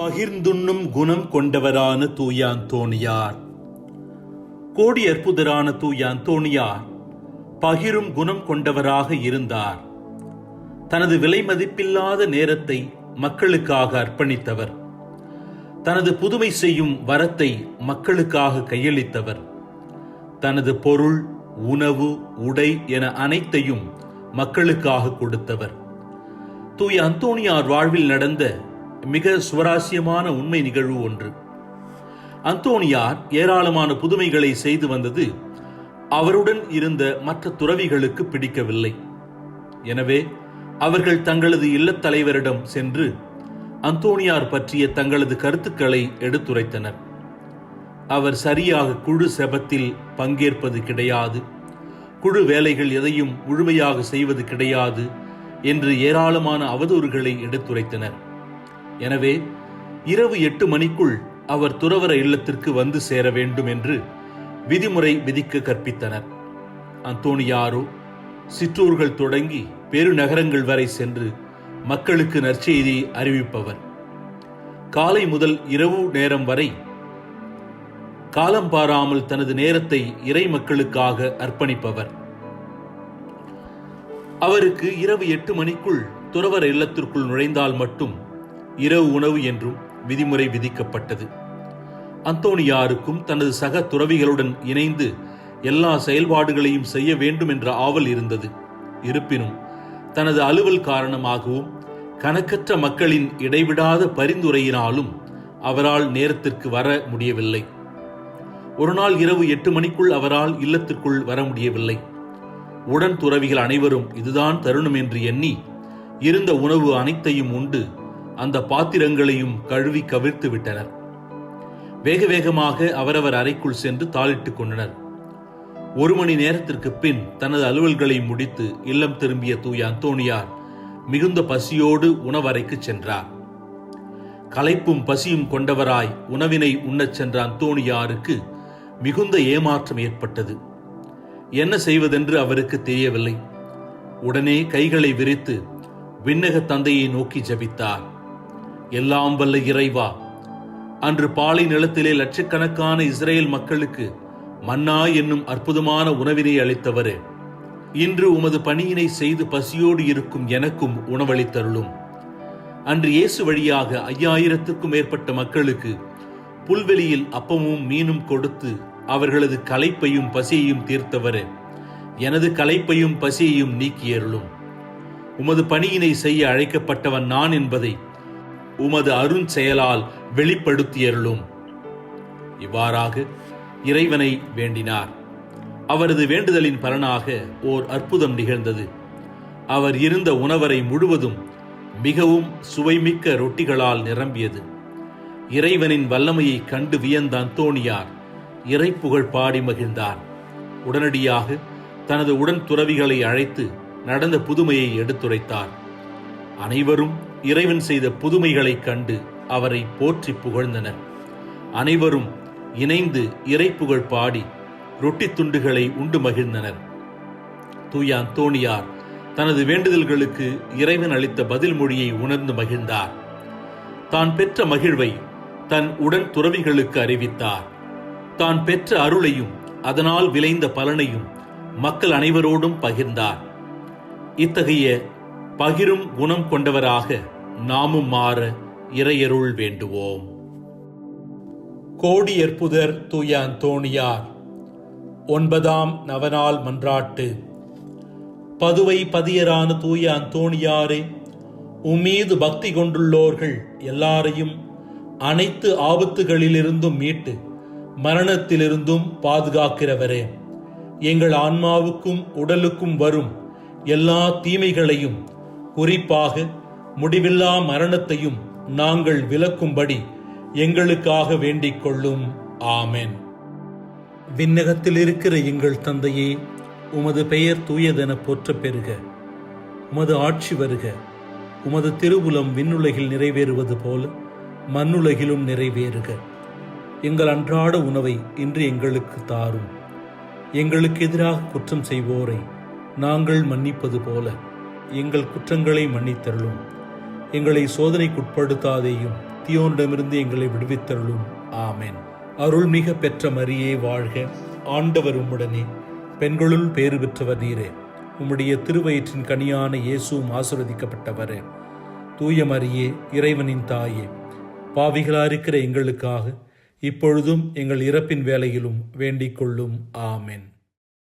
பகிர்ந்துண்ணும் குணம் கொண்டவரான தூய அந்தோணியார் கோடி அற்புதரான தூய பகிரும் குணம் கொண்டவராக இருந்தார். தனது விலை மதிப்பில்லாத நேரத்தை மக்களுக்காக அர்ப்பணித்தவர். தனது புதுமை செய்யும் வரத்தை மக்களுக்காக கையளித்தவர். தனது பொருள் உணவு உடை என அனைத்தையும் மக்களுக்காக கொடுத்தவர். தூய அந்தோணியார் வாழ்வில் நடந்த மிக சுவராசியமான உண்மை நிகழ்வு ஒன்று. அந்தோனியார் ஏராளமான புதுமைகளை செய்து வந்தது அவருடன் இருந்த மற்ற துறவிகளுக்கு பிடிக்கவில்லை. எனவே அவர்கள் தங்களது இல்லத் தலைவரிடம் சென்று அந்தோனியார் பற்றிய தங்களது கருத்துக்களை எடுத்துரைத்தனர். அவர் சரியாக குழு செபத்தில் பங்கேற்பது கிடையாது. குழு வேலைகள் எதையும் முழுமையாக செய்வது கிடையாது என்று ஏராளமான அவதூறுகளை எடுத்துரைத்தனர். எனவே இரவு எட்டு மணிக்குள் அவர் துறவர இல்லத்திற்கு வந்து சேர வேண்டும் என்று விதிமுறை விதிக்க கற்பித்தனர். அந்தோணியாரோ சிற்றூர்கள் தொடங்கி பெருநகரங்கள் வரை சென்று மக்களுக்கு நற்செய்தி அறிவிப்பவர். காலை முதல் இரவு நேரம் வரை காலம் பாராமல் தனது நேரத்தை இறை மக்களுக்காக அர்ப்பணிப்பவர். அவருக்கு இரவு எட்டு மணிக்குள் துறவர இல்லத்திற்குள் நுழைந்தால் மட்டும் இரவு உணவு என்றும் விதிமுறை விதிக்கப்பட்டது. அந்தோனியாருக்கும் தனது சக துறவிகளுடன் இணைந்து எல்லா செயல்பாடுகளையும் செய்ய வேண்டும் என்ற ஆவல் இருந்தது. இருப்பினும் தனது அலுவல் காரணமாகவும் கணக்கற்ற மக்களின் இடைவிடாத பரிந்துரையினாலும் அவரால் நேரத்திற்கு வர முடியவில்லை. ஒரு நாள் இரவு எட்டு மணிக்குள் அவரால் இல்லத்திற்குள் வர முடியவில்லை. உடன் துறவிகள் அனைவரும் இதுதான் தருணம் என்று எண்ணி இருந்த உணவு அனைத்தையும் உண்டு அந்த பாத்திரங்களையும் கழுவி கவிழ்த்து விட்டனர். வேக வேகமாக அவரவர் அறைக்குள் சென்று தாளிட்டுக் கொண்டனர். ஒரு மணி நேரத்திற்கு பின் தனது அலுவல்களை முடித்து இல்லம் திரும்பிய தூய அந்தோணியார் மிகுந்த பசியோடு உணவறைக்கு சென்றார். களைப்பும் பசியும் கொண்டவராய் உணவினை உண்ணச் சென்ற அந்தோணியாருக்கு மிகுந்த ஏமாற்றம் ஏற்பட்டது. என்ன செய்வதென்று அவருக்கு தெரியவில்லை. உடனே கைகளை விரித்து விண்ணக தந்தையை நோக்கி ஜபித்தார். எல்லாம் வல்ல இறைவா. அன்று பாலை நிலத்திலே லட்சக்கணக்கான இஸ்ரேல் மக்களுக்கு மன்னா என்னும் அற்புதமான உணவினை அளித்தவரே. இன்று உமது பணியினை செய்து பசியோடு இருக்கும் எனக்கும் உணவளித்தருளும். அன்று இயேசு வழியாக ஐயாயிரத்துக்கும் மேற்பட்ட மக்களுக்கு புல்வெளியில் அப்பமும் மீனும் கொடுத்து அவர்களது களைப்பையும் பசியையும் தீர்த்தவரே. எனது களைப்பையும் பசியையும் நீக்கியருளும். உமது பணியினை செய்ய அழைக்கப்பட்டவன் நான் என்பதை உமது அருண் செயலால் வெளிப்படுத்தியருளும். இவ்வாறாக இறைவனை வேண்டினார். அவரது வேண்டுதலின் பலனாக ஓர் அற்புதம் நிகழ்ந்தது. அவர் இருந்த உணவரை முழுவதும் மிகவும் சுவைமிக்க ரொட்டிகளால் நிரம்பியது. இறைவனின் வல்லமையை கண்டு வியந்த அந்தோணியார் இறை புகழ் பாடி மகிழ்ந்தார். உடனடியாக தனது உடன் துறவிகளை அழைத்து நடந்த புதுமையை எடுத்துரைத்தார். அனைவரும் இறைவன் செய்த புதுமைகளைக் கண்டு அவரை போற்றி புகழ்ந்தனர். அனைவரும் இணைந்து இறை புகழ் பாடி ரொட்டி துண்டுகளை உண்டு மகிழ்ந்தனர். தூய அந்தோணியார் தனது வேண்டுதல்களுக்கு இறைவன் அளித்த பதில் மொழியை உணர்ந்து மகிழ்ந்தார். தான் பெற்ற மகிழ்வை தன் உடன் துறவிகளுக்கு அறிவித்தார். தான் பெற்ற அருளையும் அதனால் விளைந்த பலனையும் மக்கள் அனைவரோடும் பகிர்ந்தார். இத்தகைய பகிரும் குணம் கொண்டவராக நாமும் மாற இறையருள் வேண்டுவோம். கோடியற்புதர் தூய அந்தோணியார் ஒன்பதாம் நவநாள் மன்றாட்டு. பதுவை பதியரான தூய அந்தோணியாரே உம்மீது பக்தி கொண்டுள்ளோர்கள் எல்லாரையும் அனைத்து ஆபத்துகளிலிருந்தும் மீட்டு மரணத்திலிருந்தும் பாதுகாக்கிறவரே. எங்கள் ஆன்மாவுக்கும் உடலுக்கும் வரும் எல்லா தீமைகளையும் குறிப்பாக முடிவில்லா மரணத்தையும் நாங்கள் விலக்கும்படி எங்களுக்காக வேண்டிக் கொள்ளும். ஆமேன். விண்ணகத்தில் இருக்கிற எங்கள் தந்தையே உமது பெயர் தூயதென போற்ற பெறுக. உமது ஆட்சி வருக. உமது திருவுலம் விண்ணுலகில் நிறைவேறுவது போல மண்ணுலகிலும் நிறைவேறுக. எங்கள் அன்றாட உணவை இன்று எங்களுக்கு தாரும். எங்களுக்கு எதிராக குற்றம் செய்வோரை நாங்கள் மன்னிப்பது போல. எங்கள் குற்றங்களை மன்னித்தருளும். எங்களை சோதனைக்குட்படுத்தாதேயும் தீயோனிடமிருந்து எங்களை விடுவித்தருளும். ஆமென். அருள்மிக பெற்ற மரியே வாழ்க. ஆண்டவர் உம்முடனே. பெண்களுள் பேறு பெற்றவர் நீரே. உம்முடைய திருவயிற்றின் கனியான இயேசுவும் ஆசிர்வதிக்கப்பட்டவரே. தூய மரியே இறைவனின் தாயே. பாவிகளா இருக்கிற எங்களுக்காக இப்பொழுதும் எங்கள் இறப்பின் வேலையிலும் வேண்டிக் கொள்ளும். ஆமென்.